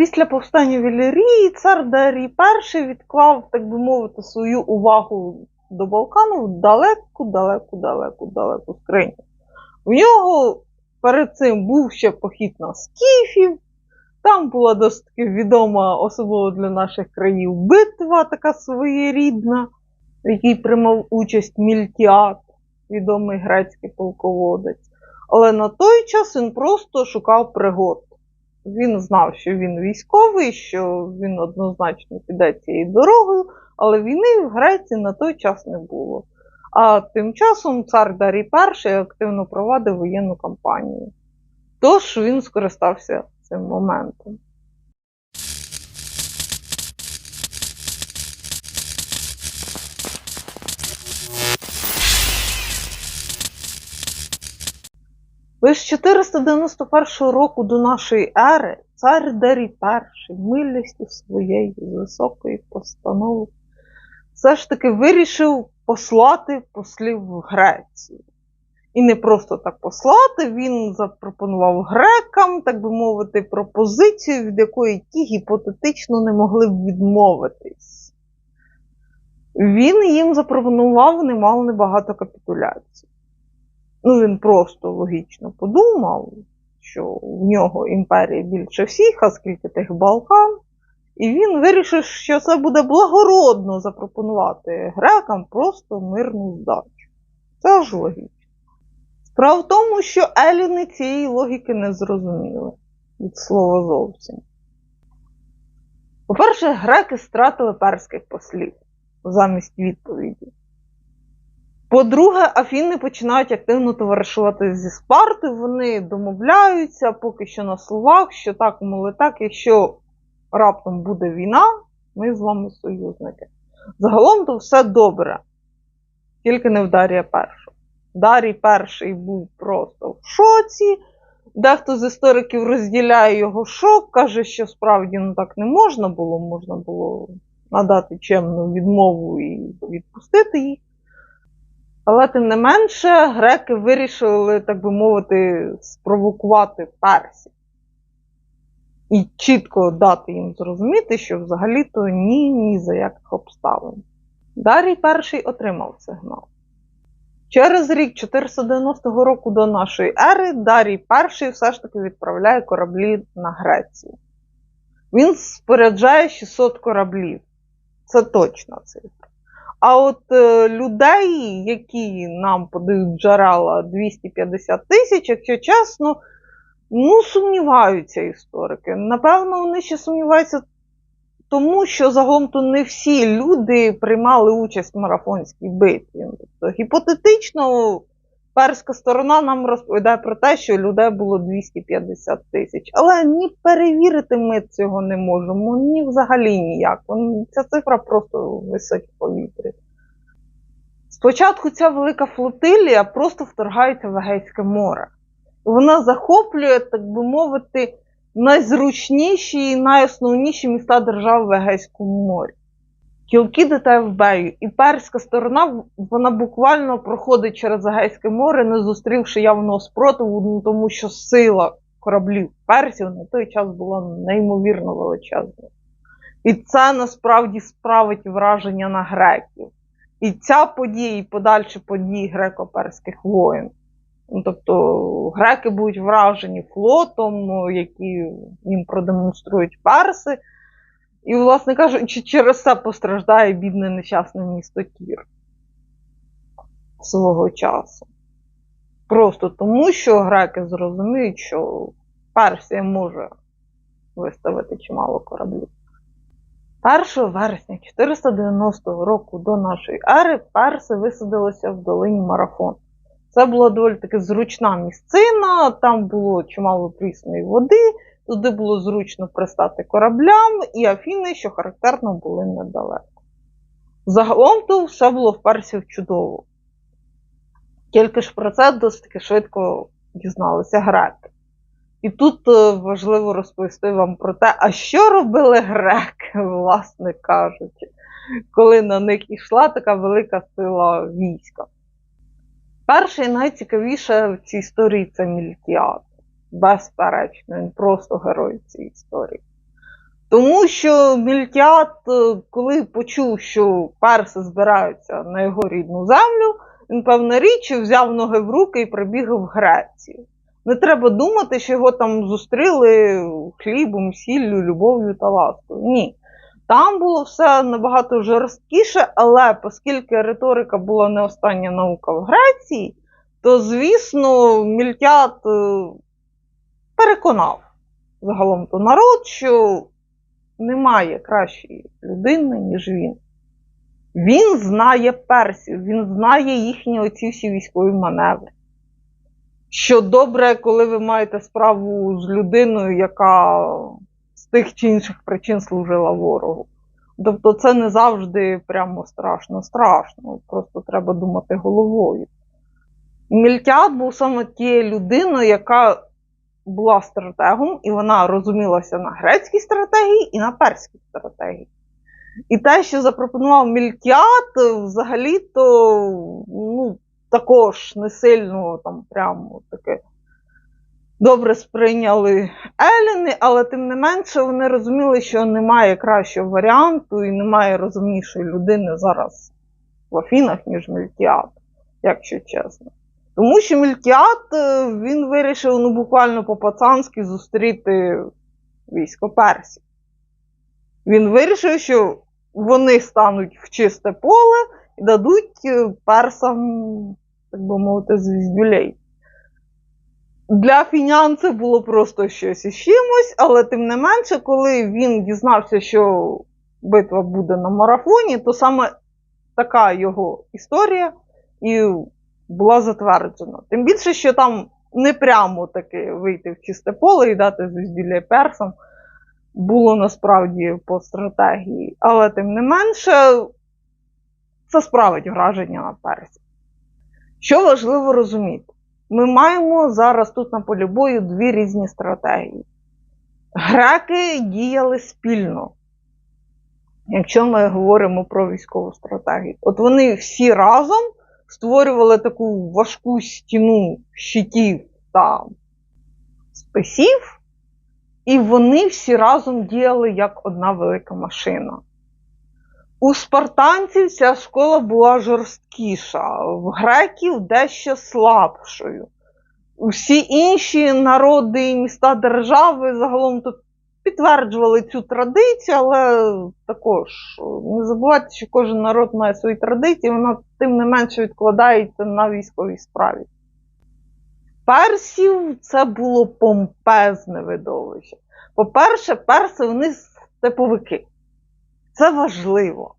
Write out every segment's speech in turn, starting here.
Після повстання Вілерії цар Дарій І відклав, так би мовити, свою увагу до Балкану в далеку, далеку, далеку, далеку скриню. В нього перед цим був ще похід на скіфів. Там була досить відома, особливо для наших країв, битва така своєрідна, в якій приймав участь Мільтіат, відомий грецький полководець. Але на той час він просто шукав пригод. Він знав, що він військовий, що він однозначно піде цією дорогою, але війни в Греції на той час не було. А тим часом цар Дарій І активно провадив воєнну кампанію. Тож він скористався цим моментом. Лише 491 року до нашої ери цар Дарій І милістю своєї високої постанови все ж таки вирішив послати послів в Грецію. І не просто так послати, він запропонував грекам, так би мовити, пропозицію, від якої ті гіпотетично не могли б відмовитись. Він їм запропонував немало небагато капітуляцій. Ну, він просто логічно подумав, що в нього імперія більше всіх, а скільки тих Балкан. І він вирішив, що це буде благородно запропонувати грекам просто мирну здачу. Це ж логічно. Справа в тому, що еліни цієї логіки не зрозуміли від слова зовсім. По-перше, греки стратили перських послів замість відповіді. По-друге, Афіни починають активно товаришувати зі Спартою, вони домовляються поки що на словах, що так, моли так, якщо раптом буде війна, ми з вами союзники. Загалом то все добре, тільки не в Дарія першого. Дарій перший був просто в шоці. Дехто з істориків розділяє його шок, каже, що справді ну, так не можна було, можна було надати чемну відмову і відпустити їх. Але тим не менше, греки вирішили, так би мовити, спровокувати персів. І чітко дати їм зрозуміти, що взагалі-то ні, ні за яких обставин. Дарій перший отримав сигнал. Через рік 490 року до нашої ери Дарій І все ж таки відправляє кораблі на Грецію. Він споряджає 600 кораблів. Це точна цифра. А от е, людей, які нам подають джерела 250 тисяч, якщо чесно, ну, сумніваються історики. Напевно, вони ще сумніваються, тому що загалом то не всі люди приймали участь в марафонській битві. Тобто, гіпотетично, перська сторона нам розповідає про те, що людей було 250 тисяч. Але ні перевірити ми цього не можемо, ні взагалі ніяк. Ця цифра просто висить в повітрі. Спочатку ця велика флотилія просто вторгається в Егейське море. Вона захоплює, так би мовити, найзручніші і найосновніші міста держави в Егейському морі. Кілкіди та Евбею. І перська сторона вона буквально проходить через Егейське море, не зустрівши явного спротиву, ну, тому що сила кораблів персів на той час була неймовірно величезною. І це насправді справить враження на греків. І ця подія, і подальші події греко-перських воїн. Ну, Тобто греки будуть вражені флотом, який їм продемонструють перси. І, власне кажучи, через це постраждає бідне нещасне місто Кір свого часу. Просто тому, що греки зрозуміють, що Персія може виставити чимало кораблів. 1 вересня 490 року до нашої ери перси висадилися в долині Марафон. Це була доволі таки зручна місцина, там було чимало прісної води, туди було зручно пристати кораблям, і Афіни, що характерно, були недалеко. Загалом то все було в персів чудово. Тільки ж про це досить таки швидко дізналися греки. І тут е, важливо розповісти вам про те, а що робили греки, власне кажучи, коли на них йшла така велика сила війська. Перше і найцікавіше в цій історії це Мілтіад. Безперечно, він просто герой цій історії. Тому що Мільтіат, е, коли почув, що перси збираються на його рідну землю, він, певна річ, взяв ноги в руки і прибіг в Грецію. Не треба думати, що його там зустріли хлібом, сіллю, любов'ю та ласкою. Ні. Там було все набагато жорсткіше, але оскільки риторика була не остання наука в Греції, то, звісно, Мільтіат е, переконав загалом то народ, що немає кращої людини, ніж він. Він знає персів, він знає їхні оці всі військові маневри. Що добре, коли ви маєте справу з людиною, яка з тих чи інших причин служила ворогу. Тобто це не завжди прямо страшно страшно, просто треба думати головою. Мільтіат був саме тією людиною, яка була стратегом, і вона розумілася на грецькій стратегії і на перській стратегії. І те, що запропонував Мількіат, взагалі-то ну, також не сильно там прямо таке добре сприйняли Еліни, але тим не менше вони розуміли, що немає кращого варіанту і немає розумнішої людини зараз в Афінах, ніж Мількіат, якщо чесно. Тому що Мількіат е, він вирішив ну, буквально по-пацанськи зустріти військо персів. Він вирішив, що вони стануть в чисте поле і дадуть е, персам, так би мовити, звіздюлей. Для фінян це було просто щось із чимось, але тим не менше, коли він дізнався, що битва буде на марафоні, то саме така його історія і була затверджена. Тим більше, що там не прямо таки вийти в чисте поле і дати звіздюлей персам було насправді по стратегії, але тим не менше, це справить враження на персі. Що важливо розуміти, ми маємо зараз тут на полі бою дві різні стратегії. Греки діяли спільно, якщо ми говоримо про військову стратегію. От вони всі разом створювали таку важку стіну щитів та списів. І вони всі разом діяли як одна велика машина. У спартанців ця школа була жорсткіша, в греків дещо слабшою. Всі інші народи і міста держави загалом тут підтверджували цю традицію, але також не забувайте, що кожен народ має свої традиції, вона тим не менше відкладається на військовій справі персів це було помпезне видовище. По-перше, перси вони степовики. Це важливо.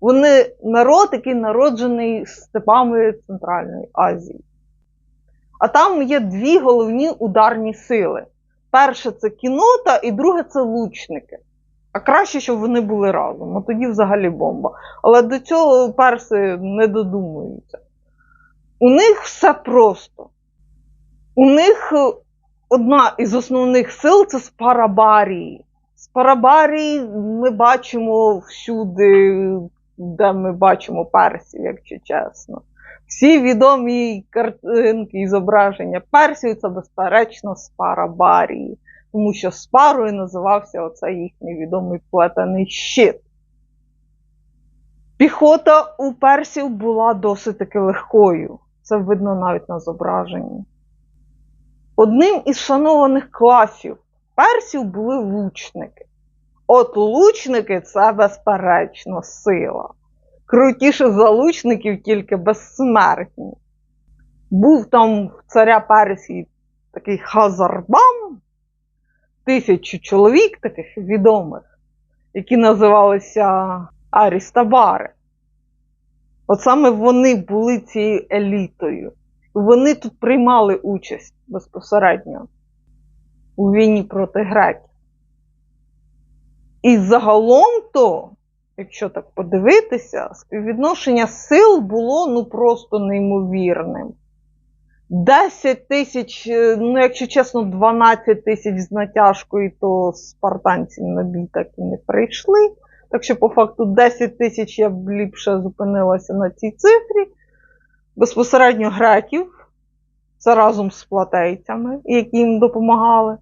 Вони народ, який народжений степами Центральної Азії. А там є дві головні ударні сили. Перше це кінота, і друге це лучники. А краще, щоб вони були разом. А тоді взагалі бомба. Але до цього перси не додумуються. У них все просто. У них е, одна із основних сил це спарабарії. Спарабарії ми бачимо всюди, де ми бачимо персів, якщо чесно. Всі відомі картинки і зображення персів це, безперечно, спарабарії. Тому що спарою називався оцей їхній відомий плетений щит. Піхота у персів була досить таки легкою. Це видно навіть на зображенні. Одним із шанованих класів персів були лучники. От лучники це безперечно сила. Крутіше за лучників тільки безсмертні. Був там в царя Персії такий Хазарбам, тисячу чоловік таких відомих, які називалися Арістабари. От саме вони були цією елітою. Вони тут приймали участь безпосередньо у війні проти греків. І загалом то, якщо так подивитися, співвідношення сил було ну просто неймовірним. 10 тисяч, е, ну, якщо чесно, 12 тисяч з натяжкою, то спартанці на бій так і не прийшли. Так що, по факту, 10 тисяч я б ліпше зупинилася на цій цифрі. Безпосередньо греків це разом з платейцями, які їм допомагали.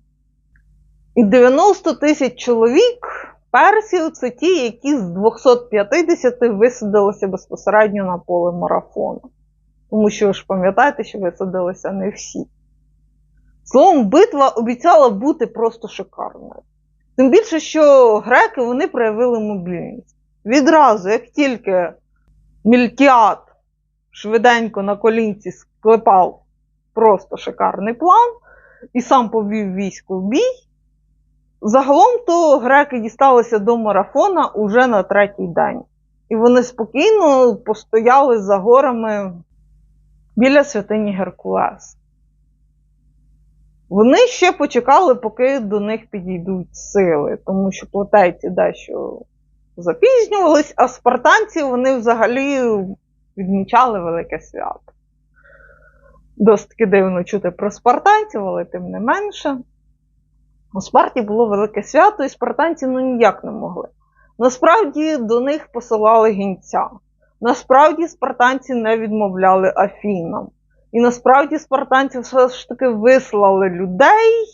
І 90 тисяч чоловік персів це ті, які з 250 висадилися безпосередньо на поле марафону. Тому що ви ж пам'ятаєте, що висадилися не всі. Словом, битва обіцяла бути просто шикарною. Тим більше, що греки вони проявили мобільність. Відразу, як тільки Мільтіат швиденько на колінці склепав просто шикарний план і сам повів військо в бій, загалом то греки дісталися до марафона уже на третій день. І вони спокійно постояли за горами біля святині Геркулес. Вони ще почекали, поки до них підійдуть сили, тому що платейці дещо запізнювались, а спартанці вони взагалі відмічали велике свято. Досить таки дивно чути про спартанців, але тим не менше. У Спарті було велике свято, і спартанці ну ніяк не могли. Насправді до них посилали гінця. Насправді спартанці не відмовляли Афінам. І насправді спартанці все ж таки вислали людей,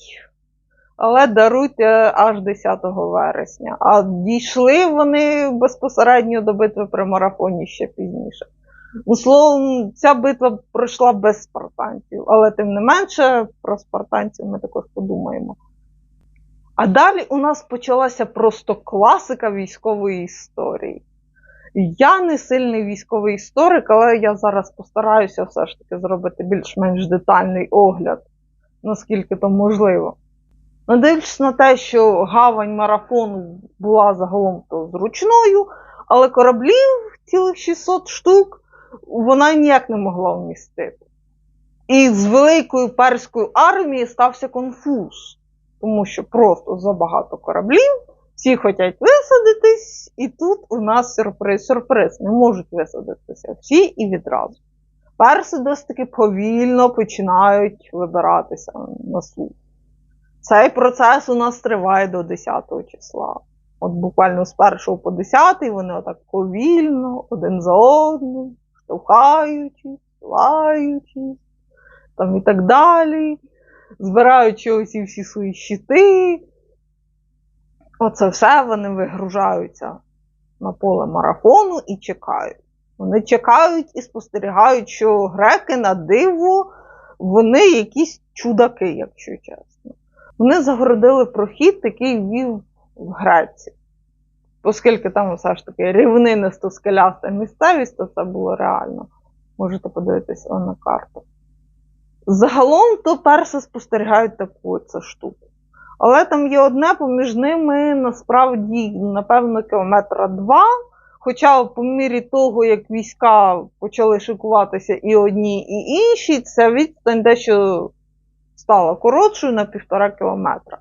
але даруйте аж 10 вересня. А дійшли вони безпосередньо до битви при марафоні ще пізніше. Ну, словом, ця битва пройшла без спартанців, але тим не менше про спартанців ми також подумаємо. А далі у нас почалася просто класика військової історії. Я не сильний військовий історик, але я зараз постараюся все ж таки зробити більш-менш детальний огляд, наскільки то можливо. Не дивлячись на те, що гавань марафону була загалом то зручною, але кораблів цілих 600 штук вона ніяк не могла вмістити. І з великою перською армією стався конфуз, тому що просто забагато кораблів, всі хочуть висадитись, і тут у нас сюрприз-сюрприз. Не можуть висадитися всі і відразу. Перси досить таки повільно починають вибиратися на суд. Цей процес у нас триває до 10 числа. От буквально з 1 по 10 вони отак повільно, один за одним, штовхаючись, лаючись, там і так далі, збираючи оці всі свої щити. Оце все вони вигружаються на поле марафону і чекають. Вони чекають і спостерігають, що греки на диво, вони якісь чудаки, якщо чесно. Вони загородили прохід, який вів в Грецію. Оскільки там все ж таки рівнинисто скеляста місцевість, то це було реально. Можете подивитися на карту. Загалом то перси спостерігають таку це штуку. Але там є одне, поміж ними насправді, напевно, кілометра два. Хоча, по мірі того, як війська почали шикуватися і одні, і інші, ця відстань дещо стала коротшою на півтора кілометра.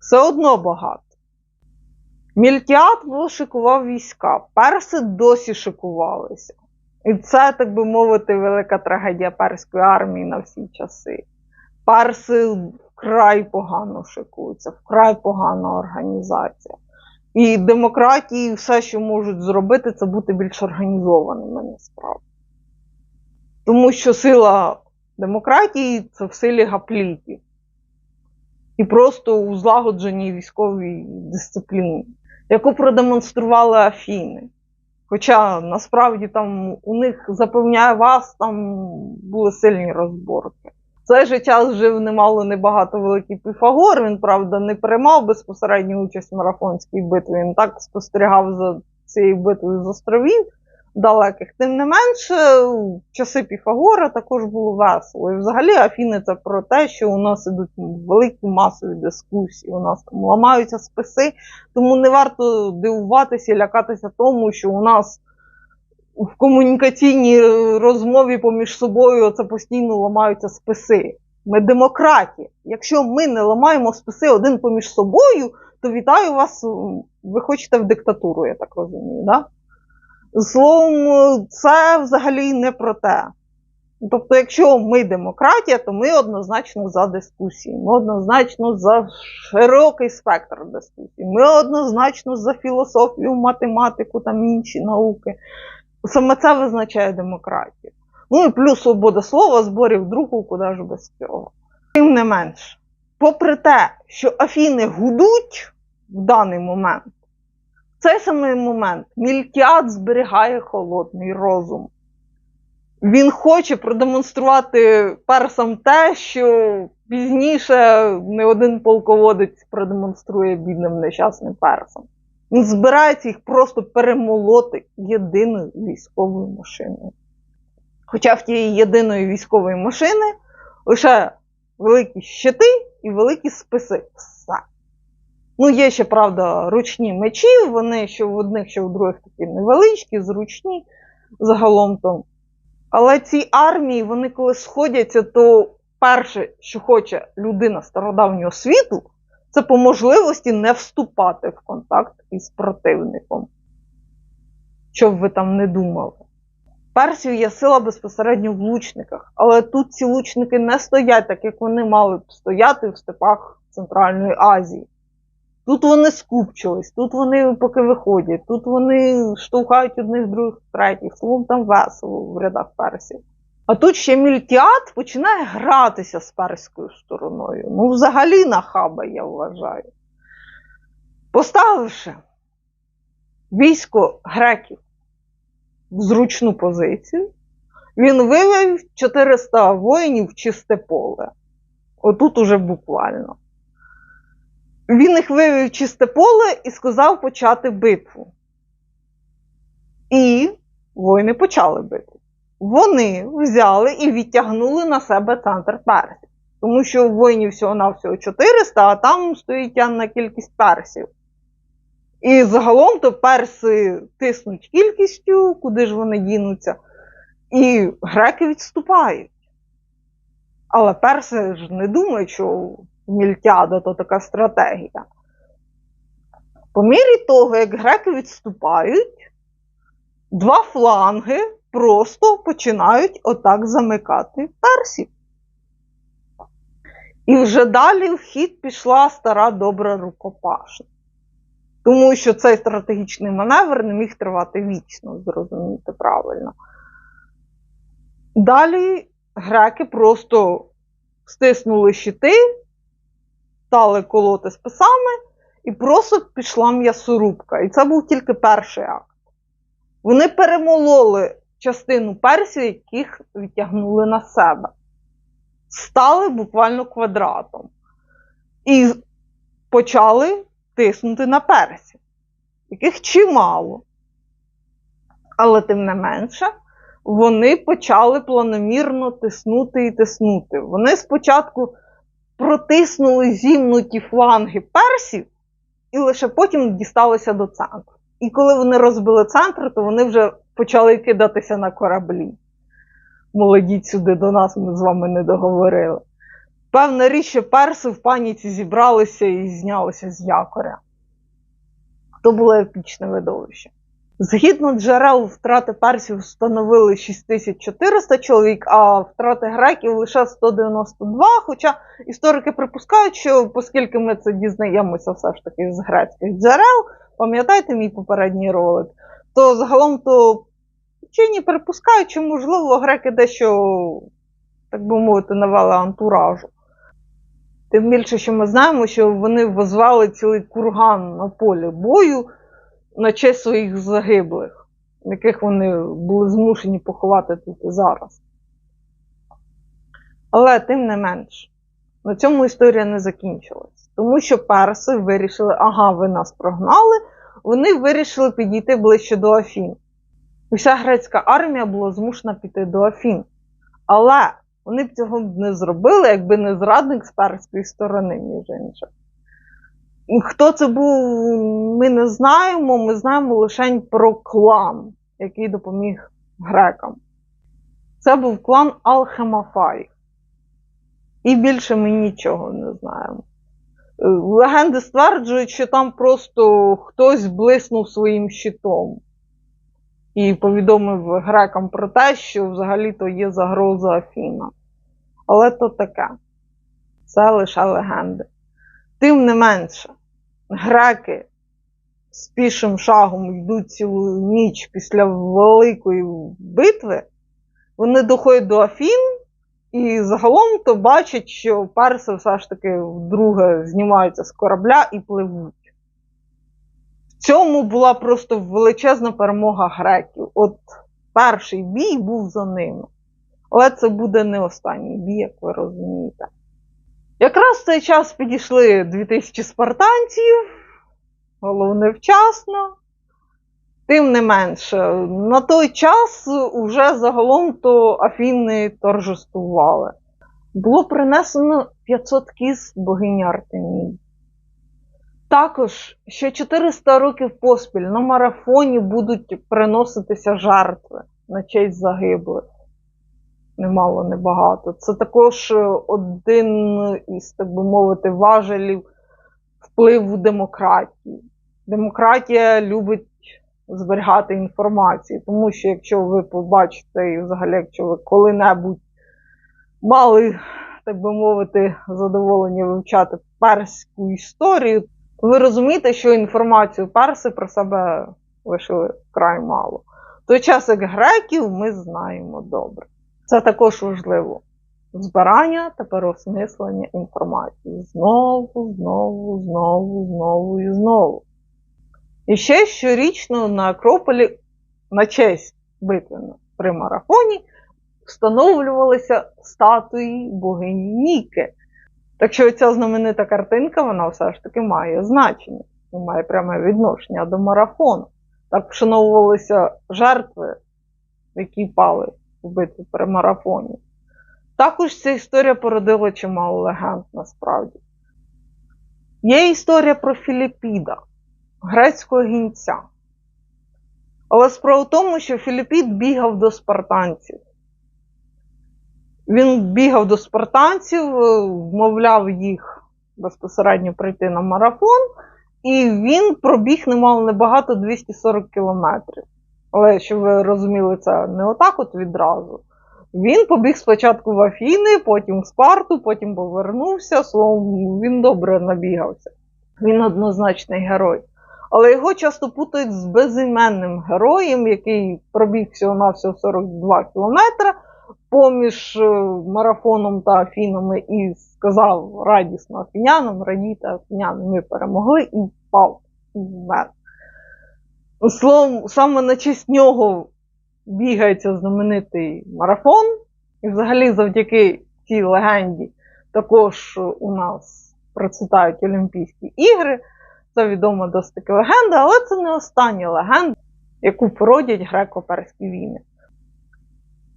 Все одно багато. Мільтіат шикував війська, перси досі шикувалися. І це, так би мовити, велика трагедія перської армії на всі часи. Перси вкрай погано шикуються, вкрай погана організація. І демократії все, що можуть зробити, це бути більш організованими насправді. Тому що сила демократії це в силі гаплітів. І просто у злагодженій військовій дисципліні, яку продемонстрували Афіни. Хоча насправді там у них запевняє вас, там були сильні розборки. Же час жив немало небагато великий Піфагор. Він, правда, не приймав безпосередню участь в марафонській битві. Він так спостерігав за цією битвою з островів далеких. Тим не менше, в часи Піфагора також було весело. І взагалі Афіни це про те, що у нас ідуть великі масові дискусії, у нас там ламаються списи, тому не варто дивуватися і лякатися тому, що у нас в комунікаційній розмові поміж собою це постійно ламаються списи. Ми демократія. Якщо ми не ламаємо списи один поміж собою, то вітаю вас. Ви хочете в диктатуру, я так розумію, да? Словом, це взагалі не про те. Тобто, якщо ми демократія, то ми однозначно за дискусії, ми однозначно за широкий спектр дискусій, ми однозначно за філософію, математику та інші науки. Саме це визначає демократію. Ну і плюс свобода слова, зборів друку, куди ж без цього. Тим не менш, попри те, що Афіни гудуть в даний момент, В цей самий момент Мілтіад зберігає холодний розум. Він хоче продемонструвати персам те, що пізніше не один полководець продемонструє бідним нещасним персам. Він збирається їх просто перемолоти єдиною військовою машиною. Хоча в тієї єдиної військової машини лише великі щити і великі списи. Ну, є ще, правда, ручні мечі, вони що в одних, що в других такі невеличкі, зручні загалом то. Але ці армії, вони коли сходяться, то перше, що хоче людина стародавнього світу, це по можливості не вступати в контакт із противником. Що б ви там не думали. Персів є сила безпосередньо в лучниках, але тут ці лучники не стоять так, як вони мали б стояти в степах Центральної Азії. Тут вони скупчились, тут вони поки виходять, тут вони штовхають одних других третіх, словом там весело в рядах персів. А тут ще Мільтіат починає гратися з перською стороною. Ну, взагалі нахаба, я вважаю. Поставивши військо греків в зручну позицію, він вивів 400 воїнів в чисте поле. Отут уже буквально. Він їх вивів чисте поле і сказав почати битву. І воїни почали битву. Вони взяли і відтягнули на себе центр персів. Тому що в воїнів всього-навсього 400, а там стоїть на кількість персів. І загалом то перси тиснуть кількістю, куди ж вони дінуться, і греки відступають. Але перси ж не думають, що мільтяда то така стратегія. По мірі того, як греки відступають, два фланги просто починають отак замикати персів. І вже далі в хід пішла стара добра рукопашна. Тому що цей стратегічний маневр не міг тривати вічно, зрозуміти правильно. Далі греки просто стиснули щити, стали колоти списами, і просто пішла м'ясорубка. І це був тільки перший акт. Вони перемололи частину персів, яких відтягнули на себе. Стали буквально квадратом. І почали тиснути на персів, яких чимало. Але тим не менше, вони почали планомірно тиснути і тиснути. Вони спочатку протиснули зімнуті фланги персів, і лише потім дісталися до центру. І коли вони розбили центр, то вони вже почали кидатися на кораблі. Молодіть сюди до нас, ми з вами не договорили. Певна річ, що перси в паніці зібралися і знялися з якоря. То було епічне видовище. Згідно джерел, втрати персів становили 6400 чоловік, а втрати греків лише 192. Хоча історики припускають, що оскільки ми це дізнаємося все ж таки з грецьких джерел, пам'ятаєте мій попередній ролик, то загалом то вчені припускають, що, можливо, греки дещо, так би мовити, навели антуражу. Тим більше, що ми знаємо, що вони возвали цілий курган на полі бою на честь своїх загиблих, яких вони були змушені поховати тут і зараз. Але тим не менш, на цьому історія не закінчилась. Тому що перси вирішили, ага, ви нас прогнали, вони вирішили підійти ближче до Афін. І вся грецька армія була змушена піти до Афін. Але вони б цього не зробили, якби не зрадник з перської сторони, між іншим. Хто це був, ми не знаємо. Ми знаємо лише про клан, який допоміг грекам. Це був клан Алхемафай. І більше ми нічого не знаємо. Легенди стверджують, що там просто хтось блиснув своїм щитом і повідомив грекам про те, що взагалі-то є загроза Афіна. Але то таке. Це лише легенди. Тим не менше, греки з пішим шагом йдуть цілу ніч після великої битви, вони доходять до Афін і загалом то бачать, що перси все ж таки вдруге знімаються з корабля і пливуть. В цьому була просто величезна перемога греків. От перший бій був за ними. Але це буде не останній бій, як ви розумієте. Якраз в цей час підійшли 2000 спартанців, головне вчасно. Тим не менше, на той час уже загалом то Афіни торжествували. Було принесено 500 кіз богині Артемії. Також ще 400 років поспіль на марафоні будуть приноситися жертви на честь загиблих. Немало, небагато. Це також один із, так би мовити, важелів впливу демократії. Демократія любить зберігати інформацію, тому що якщо ви побачите, і взагалі, якщо ви коли-небудь мали, так би мовити, задоволення вивчати перську історію, ви розумієте, що інформацію перси про себе лишили вкрай мало. Той час, як греків, ми знаємо добре. Це також важливо. Збирання та переосмислення інформації. Знову, знову, знову, знову і знову. І ще щорічно на Акрополі на честь битви при марафоні встановлювалися статуї богині Ніки. Так що ця знаменита картинка, вона все ж таки має значення і має пряме відношення до марафону. Так вшановувалися жертви, які пали у при марафоні. Також ця історія породила чимало легенд насправді. Є історія про Філіпіда, грецького гінця. Але справа в тому, що Філіпід бігав до спартанців. Він бігав до спартанців, е, вмовляв їх безпосередньо прийти на марафон, і він пробіг немало небагато 240 кілометрів. Але щоб ви розуміли, це не отак от відразу. Він побіг спочатку в Афіни, потім в Спарту, потім повернувся. Словом, він добре набігався. Він однозначний герой. Але його часто путають з безіменним героєм, який пробіг всього-навсього 42 кілометри поміж е, марафоном та Афінами і сказав радісно афінянам, радійте афіняни, ми перемогли і впав і вмер. Словом, саме на честь нього бігається знаменитий марафон. І взагалі завдяки цій легенді також у нас процвітають Олімпійські ігри. Це відома досить таки легенда, але це не остання легенда, яку породять греко-перські війни.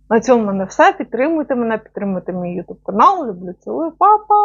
На цьому в мене все. Підтримуйте мене, підтримуйте мій YouTube канал. Люблю цілую, папа!